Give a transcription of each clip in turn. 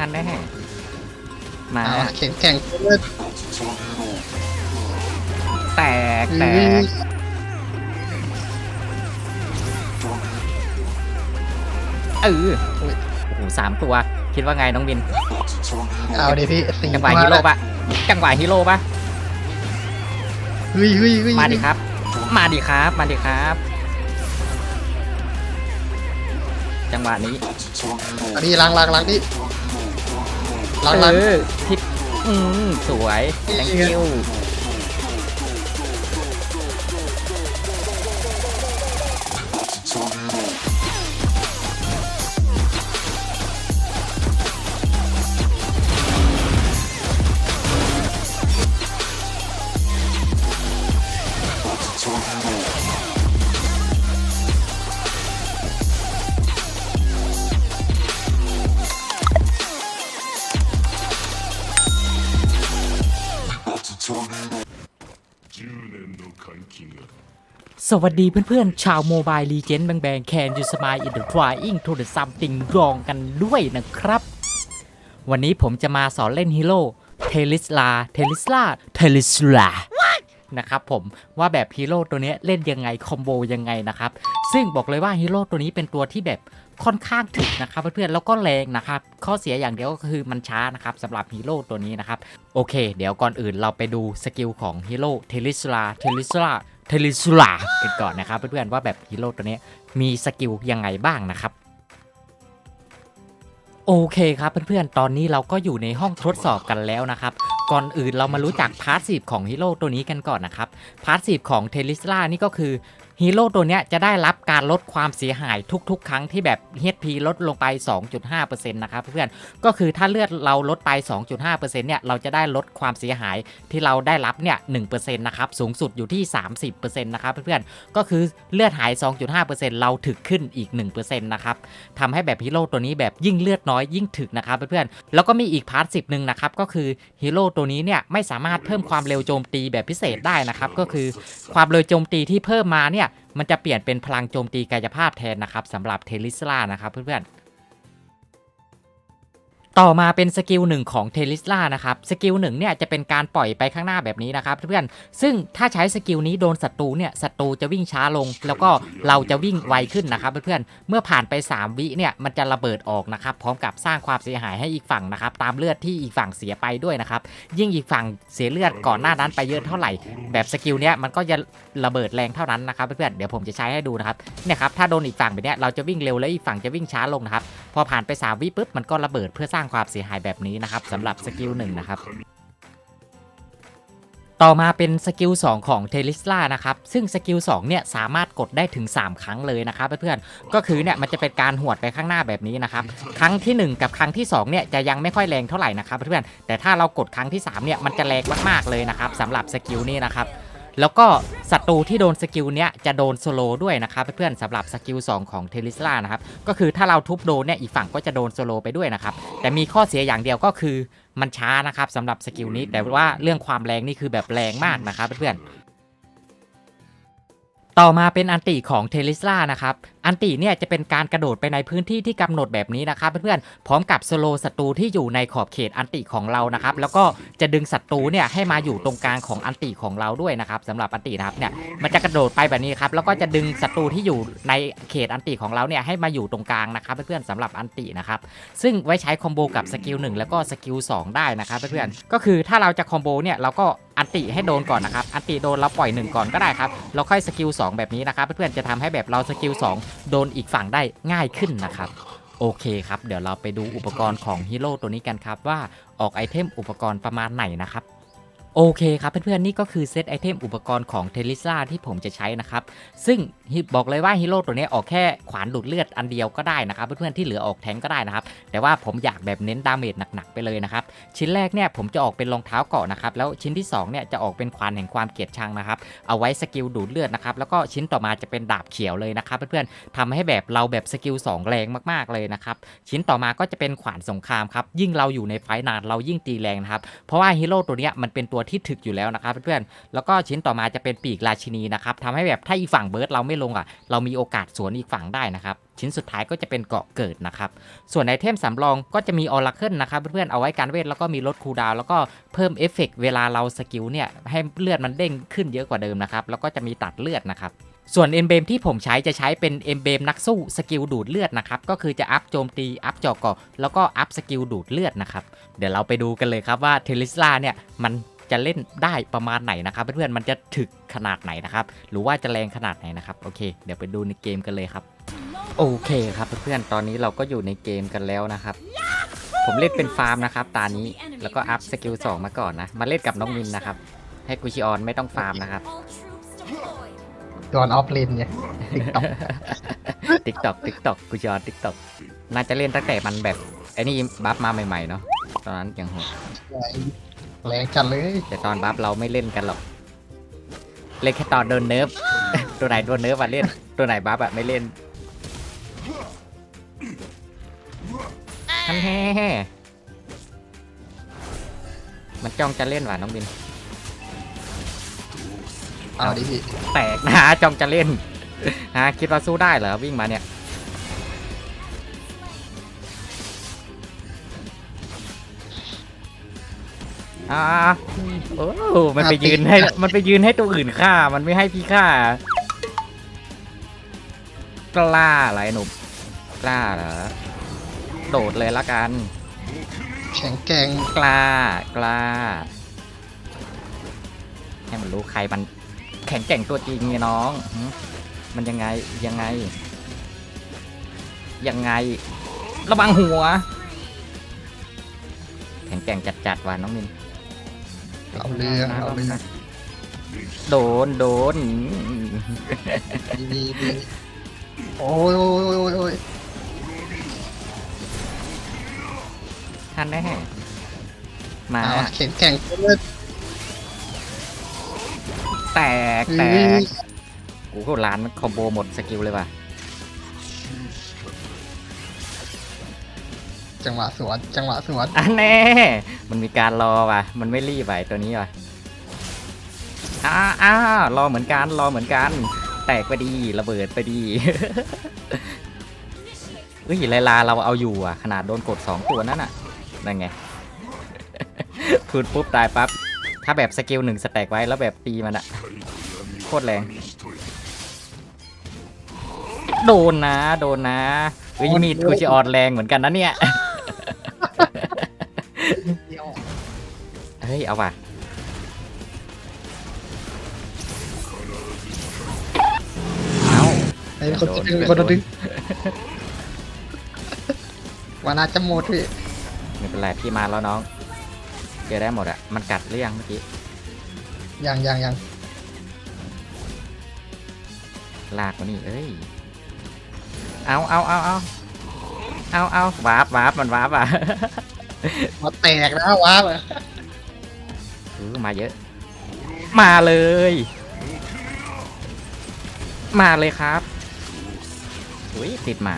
ทันแน่มาเอาแข็งแข็งเลยแตกแตกเออโอ้โหสามตัว คิดว่าไงน้องบิน เอาดิพี่สี่จังหวะฮีโร่ปะจังหวะฮีโร่ปะเฮ้ยเฮ้ยเฮ้ยมาดิครับ มาดิครับ มาดิครับ จังหวะนี้อันนี้ล้างล้างล้างดิ ล้างล้างเออทิปอืมสวย thank you สวัสดีเพื่อนๆ ชาวโมบายลีเจนด์แบงแบงแคนยูสมายอินเดอะทรายอิงทูเดอะซัมติงรองกันด้วยนะครับ วันนี้ผมจะมาสอนเล่นฮีโร่เทลิสลาเทลิสลาเทลิสลานะครับผมว่าแบบฮีโร่ตัวนี้เล่นยังไง คอมโบยังไงนะครับ ซึ่งบอกเลยว่าฮีโร่ตัวนี้เป็นตัวที่แบบค่อนข้างถึกนะครับเพื่อนๆแล้วก็แรงนะครับ ข้อเสียอย่างเดียวก็คือมันช้านะครับสำหรับฮีโร่ตัวนี้นะครับ โอเค เดี๋ยวก่อนอื่นเราไปดูสกิลของฮีโร่เทลิสลาเทลิสลา เทลิสุลากันก่อนนะครับเพื่อนๆว่าแบบฮีโร่ตัวนี้มีสกิลยังไงบ้างนะครับโอเคครับเพื่อนๆ ตอนนี้เราก็อยู่ในห้องทดสอบกันแล้วนะครับ ก่อนอื่นเรามารู้จักพาสซีฟของฮีโร่ตัวนี้กันก่อนนะครับ พาสซีฟของเทลิสลานี่ก็คือ ฮีโร่ตัวเนี้ยจะได้รับการลดความเสียหายทุกๆ ครั้งที่แบบ HP ลดลงไป 2.5%นะครับเพื่อนก็คือถ้าเลือดเราลดไป 2.5%เนี่ยเราจะได้ลดความเสียหายที่เราได้รับเนี่ย1%นะครับสูงสุดอยู่ที่ 30%นะครับเพื่อนก็คือเลือดหาย 2.5%เราถึกขึ้นอีก 1%นะครับทำให้แบบฮีโร่ตัวนี้แบบยิ่งเลือดน้อยยิ่งถึกนะครับเพื่อนแล้วก็มีอีกพาร์ทสิบหนึ่งนะครับก็คือฮีโร่ตัวนี้เนี่ยไม่สามารถเพิ่มความเร็วโจมตีแบบพิเศษได้นะครับก็คือความเร็วโจมตีที่เพิ่มมาเนี่ยมันจะเปลี่ยนเป็นพลังโจมตีกายภาพแทนนะครับสำหรับเทลิสลานะครับเพื่อนๆ ต่อมาเป็นสกิลหนึ่งของเทลิสลานะครับสกิลหนึ่งเนี่ยจะเป็นการปล่อยไปข้างหน้าแบบนี้นะครับเพื่อนๆซึ่งถ้าใช้สกิลนี้โดนศัตรูเนี่ยศัตรูจะวิ่งช้าลง แล้วก็เราจะวิ่งไวขึ้นนะครับเพื่อนๆเมื่อผ่านไป 3 วิเนี่ยมันจะระเบิดออกนะครับพร้อมกับสร้างความเสียหายให้อีกฝั่งนะครับตามเลือดที่อีกฝั่งเสียไปด้วยนะครับยิ่งอีกฝั่งเสียเลือดก่อนหน้านั้นไปเยอะเท่าไหร่ แบบสกิลเนี้ยมันก็จะระเบิดแรงเท่านั้นนะครับเพื่อนๆเดี๋ยวผมจะใช้ให้ดูนะครับเนี่ยครับถ้าโดนอีกฝั่งแบบเนี้ยเราจะวิ่งเร็วแล้วอีกฝั่งจะวิ่งช้าลงนะครับ พอผ่านไป3วิปุ๊บมันก็ระเบิดเพื่อสร้างความเสียหายแบบนี้นะครับสำหรับสกิลหนึ่งนะครับต่อมาเป็นสกิล2ของเทลิสลานะครับ ซึ่งสกิล2เนี่ยสามารถกดได้ถึง 3 ครั้งเลยนะครับเพื่อนๆ ก็คือเนี่ยมันจะเป็นการหวดไปข้างหน้าแบบนี้นะครับ ครั้งทีหนึ่1 กับครั้งที่2เนี่ยจะยังไม่ค่อยแรงเท่าไหร่นะครับเพื่อนๆ แต่ถ้าเรากดครั้งที่3เนี่ยมันจะแรงมากๆเลยนะครับสำหรับสกิลนี้นะครับ แล้วก็ ศัตรูที่โดนสกิลเนี้ยจะโดนโซโลด้วยนะครับเพื่อนๆสำหรับสกิล2ของเทลิสลานะครับก็คือถ้าเราทุบโดนเนี่ยอีกฝั่งก็จะโดนโซโลไปด้วยนะครับแต่มีข้อเสียอย่างเดียวก็คือมันช้านะครับสำหรับสกิลนี้แต่ว่าเรื่องความแรงนี่คือแบบแรงมากนะครับเพื่อนๆต่อมาเป็นอันติของเทลิสลานะครับ อันติเนี่ยจะเป็นการกระโดดไปในพื้นที่ที่กำหนดแบบนี้นะครับเพื่อนๆพร้อมกับสโลศัตรูที่อยู่ในขอบเขตอันติของเรานะครับแล้วก็จะดึงศัตรูเนี่ยให้มาอยู่ตรงกลางของอันติของเราด้วยนะครับสำหรับอันตินะครับเนี่ยมันจะกระโดดไปแบบนี้ครับแล้วก็จะดึงศัตรูที่อยู่ในเขตอันติของเราเนี่ยให้มาอยู่ตรงกลางนะครับเพื่อนๆสำหรับอันตินะครับซึ่งไว้ใช้คอมโบกับสกิล1แล้วก็สกิล2ได้นะครับเพื่อนๆก็คือถ้าเราจะคอมโบเนี่ยเราก็อันติให้โดนก่อนนะครับ อันติโดนเราปล่อยหนึ่งก่อนก็ได้ครับแล้วค่อยสกิล2แบบนี้นะครับ เพื่อนๆจะทำให้แบบเราสกิล2โดนอีกฝั่งได้ง่ายขึ้นนะครับ โอเคครับ เดี๋ยวเราไปดูอุปกรณ์ของฮีโร่ตัวนี้กันครับว่าออกไอเทมอุปกรณ์ประมาณไหนนะครับ โอเคครับเพื่อนๆนี่ก็คือเซตไอเทมอุปกรณ์ของเทลิซ่าที่ผมจะใช้นะครับ ซึ่งบอกเลยว่าฮีโร่ตัวนี้ออกแค่ขวานดูดเลือดอันเดียวก็ได้นะครับ เพื่อนๆที่เหลือออกแทงก็ได้นะครับ แต่ว่าผมอยากแบบเน้นดาเมจหนักๆไปเลยนะครับ ชิ้นแรกเนี่ยผมจะออกเป็นรองเท้าเกาะนะครับ แล้วชิ้นที่2เนี่ยจะออกเป็นควานแห่งความเกลียดชังนะครับ เอาไว้สกิลดูดเลือดนะครับ แล้วก็ชิ้นต่อมาจะเป็นดาบเขียวเลยนะครับ เพื่อนๆทำให้แบบเราแบบสกิล2แรงมากๆเลยนะครับ ชิ้นต่อมาก็จะเป็นขวานสงครามครับ ยิ่งเราอยู่ในไฟนานเรายิ่งตีแรงนะครับ เพราะว่าฮีโร่ตัวนี้มันเป็นตัวตัวที่ถึกอยู่แล้วนะครับเพื่อนๆแล้วก็ชิ้นต่อมาจะเป็นปีกราชินีนะครับทำให้แบบถ้าอีกฝั่งเบิร์ดเราไม่ลงอะ เรามีโอกาสสวนอีกฝั่งได้นะครับชิ้นสุดท้ายก็จะเป็นเกาะเกิดนะครับ ส่วนไอเทมสำรองก็จะมีออร์เคิลนะครับเพื่อนๆเอาไว้การเวทแล้วก็มีลดคูลดาวแล้วก็เพิ่มเอฟเฟกต์เวลาเราสกิลเนี่ยให้เลือดมันเด้งขึ้นเยอะกว่าเดิมนะครับแล้วก็จะมีตัดเลือดนะครับส่วนเอ็มเบมที่ผมใช้จะใช้เป็นเอ็มเบมนักสู้สกิลดูดเลือดนะครับก็คือจะอัพโจมตีอัพจาะเกาะแล้วก็อัพสกิลดูดเลือดนะครับเดี๋ยวเราไปดูกันเลยครับว่าเทลิสลาเนี่ยมัน จะเล่นได้ประมาณไหนนะครับเพื่อนๆมันจะถึกขนาดไหนนะครับ หรือว่าจะแรงขนาดไหนนะครับโอเค เดี๋ยวไปดูในเกมกันเลยครับ โอเคครับเพื่อนๆตอนนี้เราก็อยู่ในเกมกันแล้วนะครับ ผมเล่นเป็นฟาร์มนะครับตานี้แล้วก็อัพสกิล2มาก่อนนะมาเล่นกับน้องมินนะครับ ให้กุชิออนไม่ต้องฟาร์มนะครับดอนออฟเลนไงติ๊กต็อกติ๊กตอกติ๊กตอกกูจอติ๊กตอกน่าจะเล่นตั้งแต่มันแบบไอ้นี่บัฟมาใหม่ๆเนาะตอนนั้นยังโหด แรงจัดเลยแต่ตอนบัฟเราไม่เล่นกันหรอก เล่นแค่ตอนโดนเนิร์ฟ ตัวไหนโดนเนิร์ฟอะเล่น ตัวไหนบัฟอะไม่เล่นทันแฮ่มันจ้องจะเล่นว่ะน้องบิน เอาดิพี่ แตกนะจ้องจะเล่นฮะคิดว่าสู้ได้เหรอวิ่งมาเนี่ย อ่าโอ้มันไปยืนให้ มันไปยืนให้ตัวอื่นฆ่า มันไม่ให้พี่ฆ่ากล้าอะไรหนุ่มกล้าเหรอ โดดเลยละกัน แข็งแกร่งกล้ากล้า ให้มันรู้ใครมันแข็งแกร่งตัวจริงไงน้องหึมันยังไงยังไง ยังไง ระวังหัว แข็งแกร่งจัดๆว่ะน้องมิน เอาเรื่องเอาเรื่องโดนโดนดีดีดีโอ้ยโอ้ยโอ้ยโอ้ยท่านแน่มาเอาแข็งแกร่งเลยแตกแตเฮ้กยกูก็ร้านคอมโบหมดสกิลเลยว่ะ จังหวะสวนจังหวะสวนอันแน่ มันมีการรอว่ะ มันไม่รีบไปตัวนี้ว่ะอ้าอ้ารอเหมือนกัน รอเหมือนกัน แตกไปดีระเบิดไปดี เฮ้ยไลลาเราเอาอยู่อะ ขนาดโดนกด2ตัวนั่นน่ะ นั่นไง พูดปุ๊บตายปั๊บ ถ้าแบบสกิลหนึ่งสแต็กไว้แล้วแบบตีมันอะโคตรแรง โดนนะ โดนนะเฮ้ยมีดกูจะออนแรงเหมือนกันนะเนี่ย ยเอาว่ะเอาไอ้คนจะดึงคนจะดึงวานาจะหมดพี่ไม่เป็นไรพี่มาแล้วน้องเจอได้หมดอะมันกัดหรือยังเมื่อกี้ยังยังยังลากมานี่เอ้ยเอาเอาเอาเอาเอาเอาวาร์ปวาร์ปมันวาร์ปอะมาแตกนะว้าบเออ มาเยอะ มาเลย มาเลยครับอุ้ยติดหมา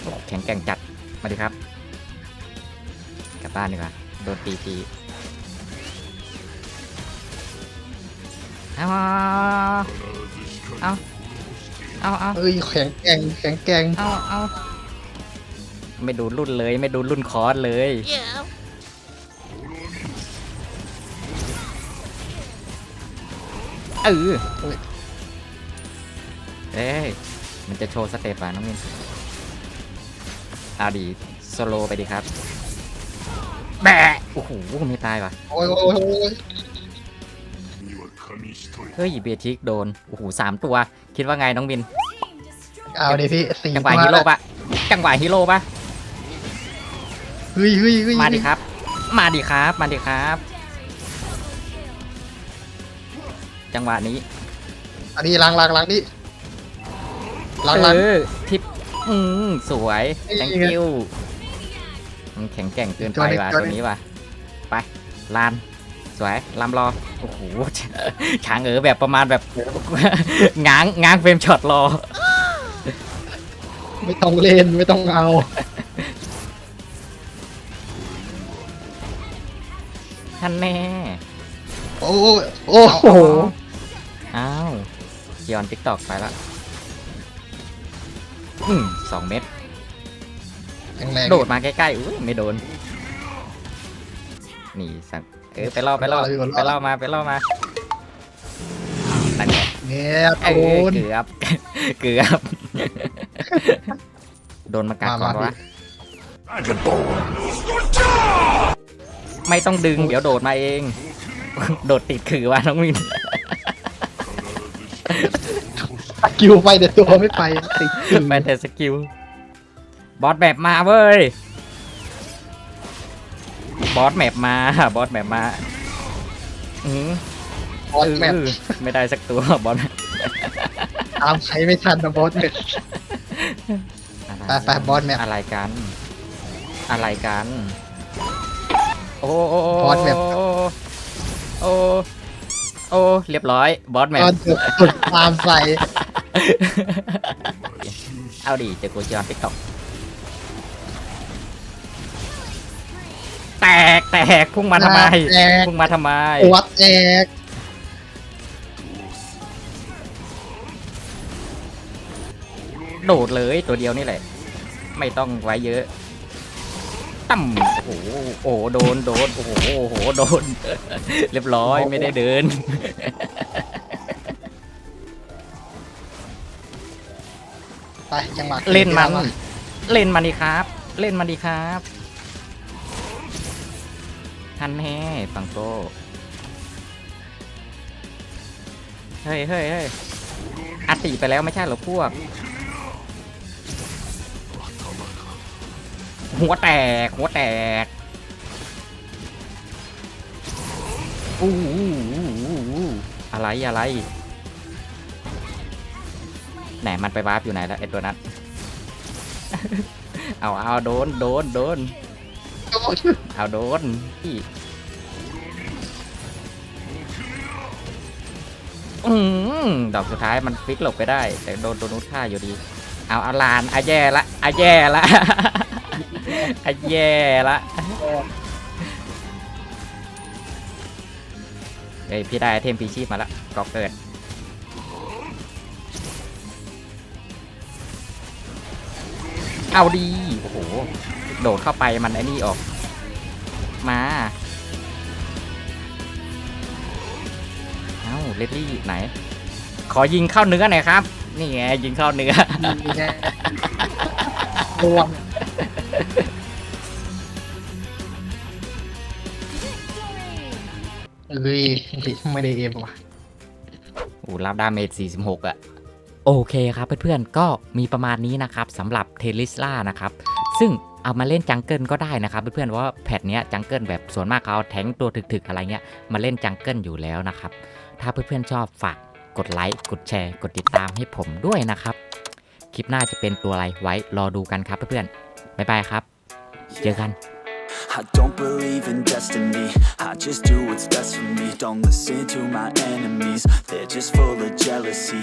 โอ้แข็งแกร่งจัด มาดิครับ กลับบ้านดีกว่า โดนตีทีเอาเอาเอาเอาเอ้ยแข็งแกร่งแข็งแกร่งเอาเอาไม่ดูรุ่นเลย ไม่ดูรุ่นคอร์สเลย เออเอ้ยมันจะโชว์สเต็ปอะน้องมินเอาดีโซโลไปดีครับแบะโอ้โหไม่ตายว่ะโอ้ยโอ้ยโอ้ยเฮ้ยเบียทิกโดน โอ้โหสามตัว คิดว่าไงน้องมิน เอาดิพี่สี่จังหวะตัวฮีโร่ปะจังหวะฮีโร่ปะเฮ้ยเฮ้ยเฮ้ยมาดิครับ มาดิครับ มาดิครับ จังหวะนี้อันนี้ล้างล้างล้างดิล้างล้าง เออทิปอืมสวยนี่ thank ไง you มันแข็งแกร่งเกินตัวไปนี้ว่ะตัวตัวนี้นี้ว่ะไปลาน สวยลำรอโอ้โหช้างเอ๋อแบบประมาณแบบ ง้างง้างเฟรมช็อตรอ ไม่ต้องเล่นไม่ต้องเอาเท่านแน่ โอ้โอ้โหอ้าวเกี ยอนติ๊กตอกไปละอืมสองเม็ดแรงๆโดดมาใกล้ๆอุ้ยไม่โดนนี่สังเออไปล่อไปล่อไปล่อมาไปล่อมานั่นไงเนี่ยเอโดอนเกือบเกือบโดนมากัดก่อนมามาวะไม่ต้องดึง เดี๋ยวโดดมาเอง โดดติดคือว่าน้องวิน สกิลไปแต่ตัวไม่ไปติดขื่อไปแต่สกิล บอสแบบมาเว้ย บอสแมปมา บอสแมปมาอืมบอสแมปเออไม่ได้สักตัวบอสตามใช้ไม่ทันนะบอสเนี่ยไปไปบอสแมปอะไรกัน อะไรกัน โอ้โอ้บอสแมปโอ้โอ้ เรียบร้อย บอสแมตปอนเดือดสุดตามใส่ เอาดิเจอกูจอนติ๊กต็อกแตกแตกพุ่งมาทำไมแตก พุ่งมาทำไม หัวแตกโดดเลยตัวเดียวนี่แหละ ไม่ต้องไว้เยอะตั้มโอ้โหโอ้โหโดนโดนโอ้โหโอ้โหโดน เรียบร้อยไม่ได้เดิน ไปจังหวะเล่นมันวะเล่นมันดีครับ เล่นมันดีครับฮันแฮ่ฟังโตเฮ้ยเฮ้ยเฮ้ยอัดติไปแล้วไม่ใช่เหรอพวก หัวแตก หัวแตกอู้หูอู้หูอู้หูอะไรอะไร ไหนมันไปวาร์ปอยู่ไหนแล้วไอตัวนั้น เอาเอาโดนโดนโดนเอาโดนพี่อืมดอกสุดท้ายมันฟิกหลบไปได้ แต่โดนตัวนู้นฆ่าอยู่ดี เอาเอาลานอะแย่ละอะแย่ละอะแย่ละเฮ้ยพี่ได้ไอเทมพีชีพมาละก็เกิด เอาดี โอ้โห โดดเข้าไปมันไอ้นี่ออก มา เอ้าเลดลี่ไหน ขอยิงเข้าเนื้อหน่อยครับ นี่ไงยิงเข้าเนื้อ นี่ไงรวมเอ้ยไม่ได้เอมว่ะโอ้รับดาเมจ46อะ โอเคครับเพื่อนๆก็มีประมาณนี้นะครับสำหรับเทลิสลานะครับซึ่งเอามาเล่นจังเกิลก็ได้นะครับเพื่อนๆเพราะว่าแพทเนี้ยจังเกิลแบบส่วนมากเขาแทงตัวถึกๆอะไรเงี้ยมาเล่นจังเกิลอยู่แล้วนะครับถ้าเพื่อนๆชอบฝากกดไลค์กดแชร์กดติดตามให้ผมด้วยนะครับ คลิปหน้าจะเป็นตัวอะไรไว้รอดูกันครับเพื่อนๆบ๊ายบายครับ เจอกัน I don't believe in destiny. I just do what's best for me. Don't listen to my enemies. They're just full of jealousy.